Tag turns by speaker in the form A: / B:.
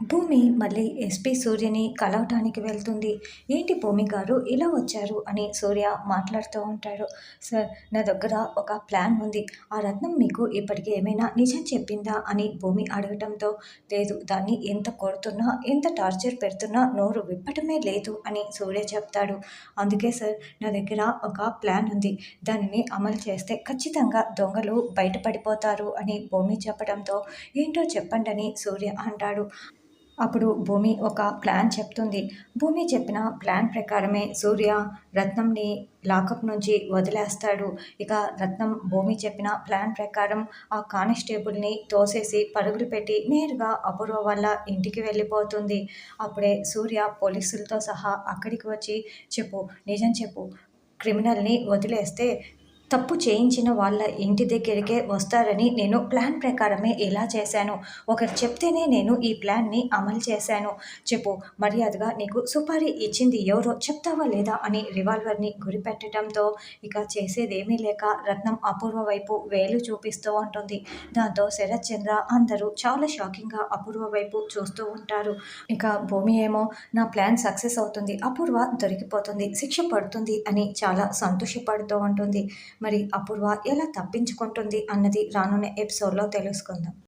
A: భూమి మళ్ళీ ఎస్పీ సూర్యని కలవటానికి వెళ్తుంది. ఏంటి భూమి గారు ఇలా వచ్చారు అని సూర్య మాట్లాడుతూ ఉంటాడు. సార్ నా దగ్గర ఒక ప్లాన్ ఉంది. ఆ రత్నం మీకు ఇప్పటికీ ఏమైనా నిజం చెప్పిందా అని భూమి అడగటంతో లేదు దాన్ని ఎంత కొడుతున్నా ఎంత టార్చర్ పెడుతున్నా నోరు విప్పటమే లేదు అని సూర్య చెప్తాడు. అందుకే సార్ నా దగ్గర ఒక ప్లాన్ ఉంది. దానిని అమలు చేస్తే ఖచ్చితంగా దొంగలు బయటపడిపోతారు అని భూమి చెప్పడంతో ఏంటో చెప్పండి అని సూర్య అంటాడు. అప్పుడు భూమి ఒక ప్లాన్ చెప్తుంది. భూమి చెప్పిన ప్లాన్ ప్రకారమే సూర్య రత్నంని లాకప్ నుంచి వదిలేస్తాడు. ఇక రత్నం భూమి చెప్పిన ప్లాన్ ప్రకారం ఆ కానిస్టేబుల్ని తోసేసి పరుగులు పెట్టి నేరుగా అపూర్వ వల్ల ఇంటికి వెళ్ళిపోతుంది. అప్పుడే సూర్య పోలీసులతో సహా అక్కడికి వచ్చి చెప్పు నిజం చెప్పు. క్రిమినల్ని వదిలేస్తే తప్పు చేయించిన వాళ్ళ ఇంటి దగ్గరికే వస్తారని నేను ప్లాన్ ప్రకారమే ఇలా చేశాను. ఒకరు చెప్తేనే నేను ఈ ప్లాన్ని అమలు చేశాను. చెప్పు మర్యాదగా నీకు సుపారీ ఇచ్చింది ఎవరో చెప్తావా లేదా అని రివాల్వర్ని గురిపెట్టడంతో ఇక చేసేదేమీ లేక రత్నం అపూర్వ వైపు వేలు చూపిస్తూ ఉంటుంది. దాంతో శరత్ చంద్ర అందరూ చాలా షాకింగ్గా అపూర్వ వైపు చూస్తూ ఉంటారు. ఇక భూమి ఏమో నా ప్లాన్ సక్సెస్ అవుతుంది అపూర్వ దొరికిపోతుంది శిక్ష పడుతుంది అని చాలా సంతోషపడుతూ ఉంటుంది. మరి అపూర్వ ఎలా తప్పించుకుంటుంది అన్నది రానున్న ఎపిసోడ్లో తెలుసుకుందాం.